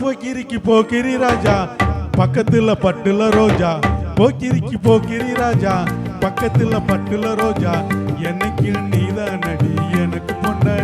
போக்கிரிக்கு போக்கிரி ராஜா பக்கத்துல பட்டுல ரோஜா. போக்கிரிக்கு போக்கிரி ராஜா பக்கத்துல பட்டுல ரோஜா. எனக்கு நீதான் நடி எனக்கு பொண்டாட்டி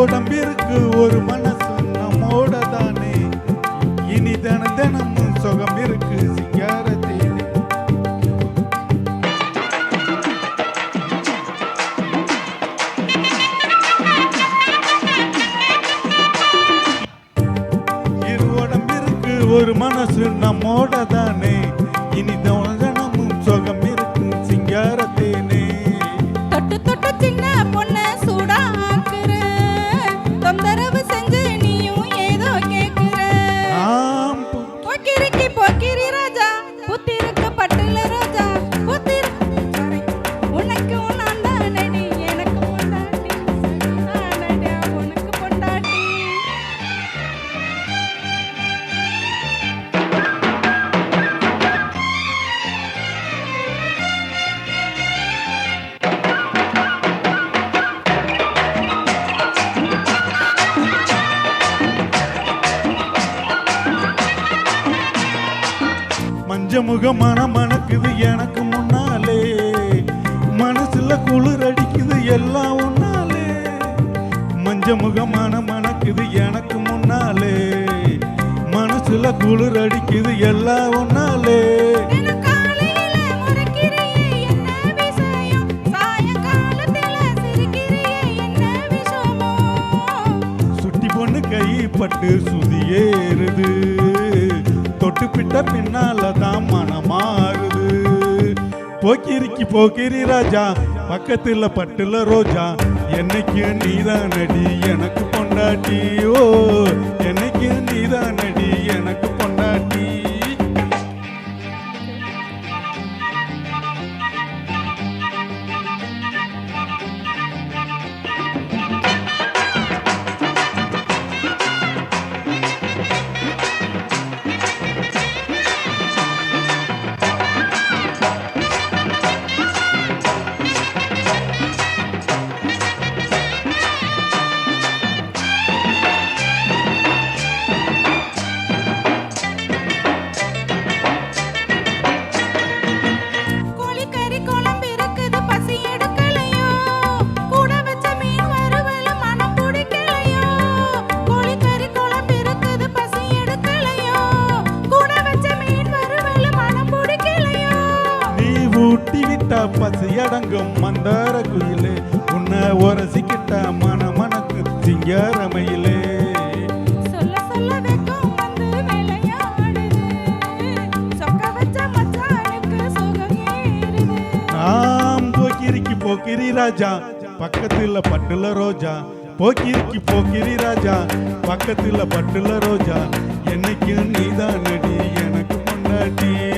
உடம்பிற்கு ஒரு மனசு நம்மோட தானே இனி தின தினம் ஒரு மனசு நம்மோட தானே மஞ்ச முகமான மணக்குது எனக்கு முன்னாலே. மனசுல குளிர் அடிக்குது எல்லாம் உன்னாலே. மஞ்ச முகமான மணக்குது எனக்கு முன்னாலே. மனசுல குளிர் அடிக்குது எல்லாம் உன்னாலே. பட்டு சுதியேறுது தொட்டு பிட்ட பின்னால தான் மனமாறுது போக்கிரிக்கு போக்கிரி ராஜா பக்கத்துல பட்டுல ரோஜா. என்னைக்கு நீதான் நடி எனக்கு பொண்டாட்டி ஓ. என்னைக்கு நீதான் நடி எனக்கு விட்டா பசி அடங்கும் மந்தார குயிலே. உன்னை உரசிக்கிட்ட மன மனக்கு சிங்காரமையிலே. நாம் போக்கிரிக்கு போக்கிரி ராஜா. பக்கத்துல பட்டுல ரோஜா. போக்கிரிக்கு போக்கிரி ராஜா. பக்கத்துல பட்டுல ரோஜா. என்னைக்கு நீதான் நடி எனக்கு ஓ